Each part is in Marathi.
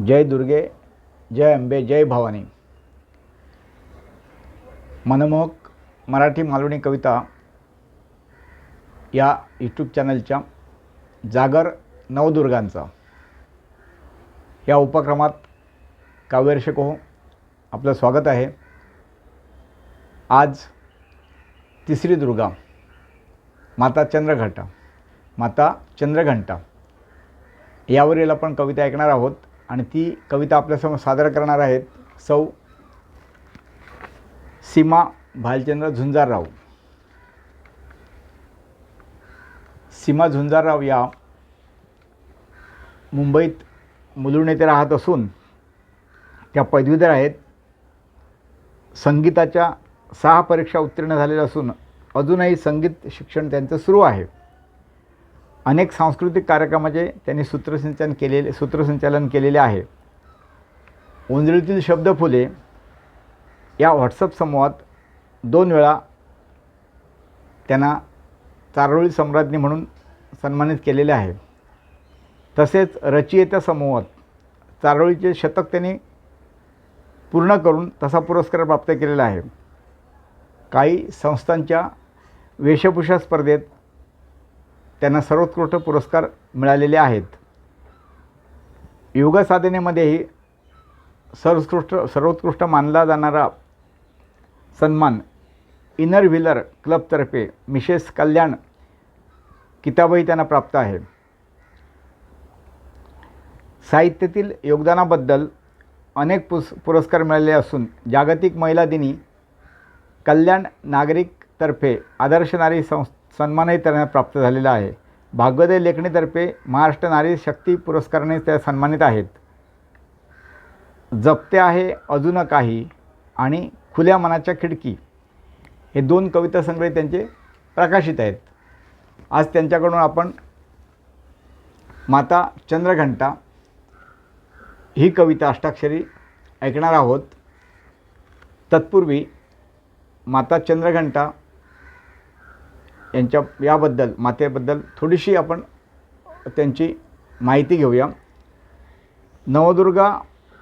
जय दुर्गे जय अंबे जय भवानी. मनमोहक मराठी मालवणी कविता या यूट्यूब चॅनलच्या जागर नवदुर्गांचा. या उपक्रमात काव्यर्षक हो आपलं स्वागत आहे. आज तिसरी दुर्गा माता चंद्रघंटा माता चंद्रघंटा. यावरील आपण कविता ऐकणार आहोत. आणि ती कविता आपल्यासमोर सादर करणार आहेत सौ सीमा भालचंद्र झुंजारराव. सीमा झुंजारराव या मुंबईत मुलुंड येथे राहत असून त्या पदवीधर आहेत. संगीताच्या सहा परीक्षा उत्तीर्ण झालेल्या असून अजूनही संगीत शिक्षण त्यांचं सुरू आहे. अनेक सांस्कृतिक कार्यक्रमाचे त्यांनी सूत्रसंचालन केलेले सूत्रसंचालन केलेले आहे. उंजळीतील शब्दफुले या व्हॉट्सअप समूहात दोन वेळा त्यांना चारोळी सम्राज्ञी म्हणून सन्मानित केलेले आहे. तसेच रचयिता समूहात चारोळीचे शतक त्यांनी पूर्ण करून तसा पुरस्कार प्राप्त केलेला आहे. काही संस्थांच्या वेशभूषा स्पर्धेत त्यांना सर्वोत्कृष्ट पुरस्कार मिळालेले आहेत. योग साधनेमध्येही सर्वोत्कृष्ट सर्वोत्कृष्ट मानला जाणारा सन्मान इनर व्हीलर क्लबतर्फे मिसेस कल्याण किताबही त्यांना प्राप्त आहे. साहित्यातील योगदानाबद्दल अनेक पुस पुरस्कार मिळाले असून जागतिक महिला दिनी कल्याण नागरिकतर्फे आदर्श नारी संस्था सन्मानही त्यांना प्राप्त झालेला आहे. भागवते लेखणीतर्फे महाराष्ट्र नारी शक्ती पुरस्काराने त्या सन्मानित आहेत. जपते आहे अजून काही आणि खुल्या मनाच्या खिडकी. हे दोन कविता संग्रह त्यांचे प्रकाशित आहेत. आज त्यांच्याकडून आपण माता चंद्रघंटा ही कविता अष्टाक्षरी ऐकणार आहोत. तत्पूर्वी माता चंद्रघंटा यांच्या याबद्दल मातेबद्दल थोडीशी आपण त्यांची माहिती घेऊया. नवदुर्गा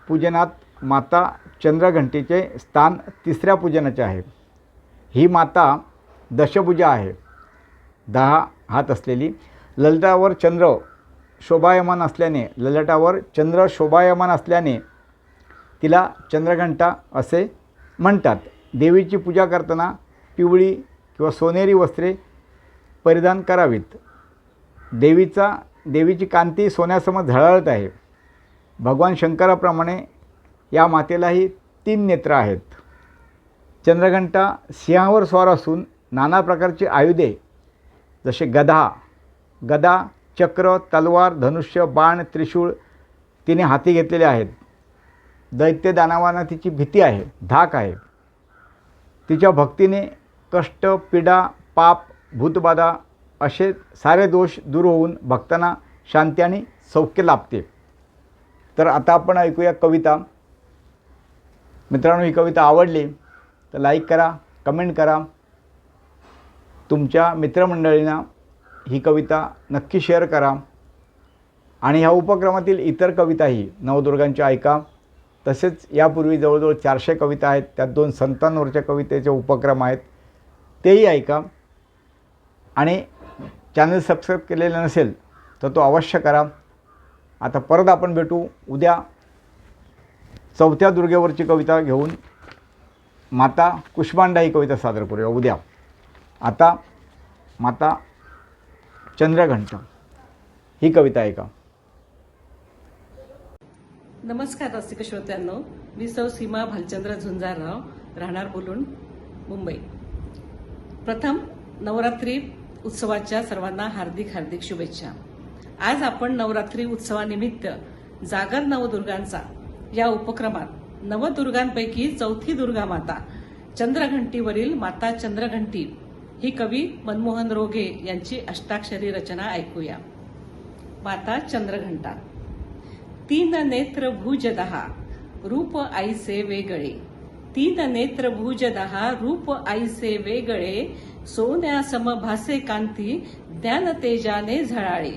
पूजनात माता चंद्रघंटीचे स्थान तिसऱ्या पूजनाचे आहे. ही माता दशभुजा आहे. दहा हात असलेली. ललटावर चंद्र शोभायमान असल्याने ललटावर चंद्र शोभायमान असल्याने तिला चंद्रघंटा असे म्हणतात. देवीची पूजा करताना पिवळी किंवा सोनेरी वस्त्रे परिधान करावीत. देवीचा देवीची कांती सोन्यासमोर झळाळत आहे. भगवान शंकराप्रमाणे या मातेलाही तीन नेत्र आहेत. चंद्रघंटा सिंहावर स्वार असून नाना प्रकारची आयुधे जसे गदा गदा चक्र तलवार धनुष्य बाण त्रिशूळ तिने हाती घेतलेले आहेत. दैत्य दानवांना तिची भीती आहे धाक आहे. तिच्या भक्तीने कष्ट पीडा पाप भूतबाधा असे सारे दोष दूर होऊन भक्तांना शांती आणि सौख्य लाभते. तर आता आपण ऐकूया कविता. मित्रांनो ही कविता आवडली तर लाईक करा कमेंट करा. तुमच्या मित्रमंडळींना ही कविता नक्की शेअर करा. आणि ह्या उपक्रमातील इतर कविताही नवदुर्गांच्या ऐका. तसेच यापूर्वी जवळजवळ चारशे कविता आहेत. त्यात दोन संतांवरच्या कवितेचे उपक्रम आहेत. तेही ऐका. आणि चॅनल सबस्क्राईब केलेलं नसेल तर तो अवश्य करा. आता परत आपण भेटू उद्या चौथ्या दुर्गेवरची कविता घेऊन. माता कुष्मांडा ही कविता सादर करूया उद्या. आता माता चंद्रघंटा ही कविता ऐका. नमस्कार रसिक श्रोत्यांनो मी सौ सीमा भालचंद्र झुंजारराव राहणार बोलून मुंबई. प्रथम नवरात्री उत्सवाच्या सर्वांना हार्दिक हार्दिक शुभेच्छा. आज आपण नवरात्री उत्सवानिमित्त जागर नवदुर्गांचा या उपक्रमात नवदुर्गांपैकी चौथी दुर्गा माता चंद्रघंटीवरील माता चंद्रघंटी ही कवी मनमोहन रोगे यांची अष्टाक्षरी रचना ऐकूया. माता चंद्रघंटा. तीन नेत्र भुज दहा रूप आईसे वेगळे तीन नेत्र भुज दहा रूप आईसे वेगळे सोन्या समभासे कांती ज्ञान तेजाने झळाळे.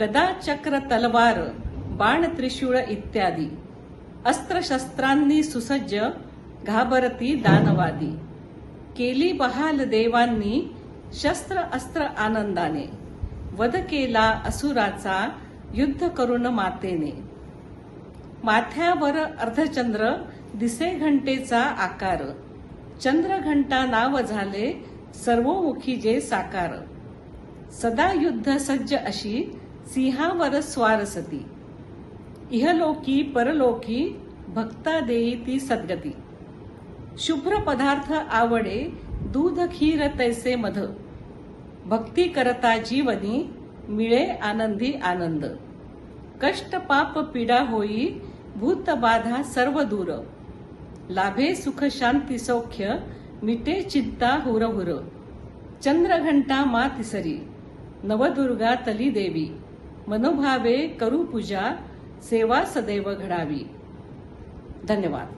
गदा चक्र तलवार बाण त्रिशूळ इत्यादी. अस्त्रशस्त्रांनी सुसज्ज घाबरती दानवादी. केली बहाल देवांनी शस्त्र अस्त्र आनंदाने. वध केला असुराचा युद्ध करून मातेने. माथ्यावर अर्धचंद्र दिसे घंटेचा आकार. चंद्रघंटा नाव झाले सर्वमुखी जे साकार. सदा युद्ध सज्ज अशी सिंहावर स्वार सती इहलोकी परलोकी भक्ता देई ती सद्गती. शुभ्र पदार्थ आवडे दूध खीर तैसे मध. भक्ती करता जीवनी मिळे आनंदी आनंद. कष्ट पाप पीडा होई भूत बाधा सर्व दूर लाभे सुख शांती सौख्य मिटे चिंता हुर हुर चंद्रघंटा मा तिसरी नवदुर्गा तली देवी मनोभावे करू पूजा सेवा सदैव घडावी धन्यवाद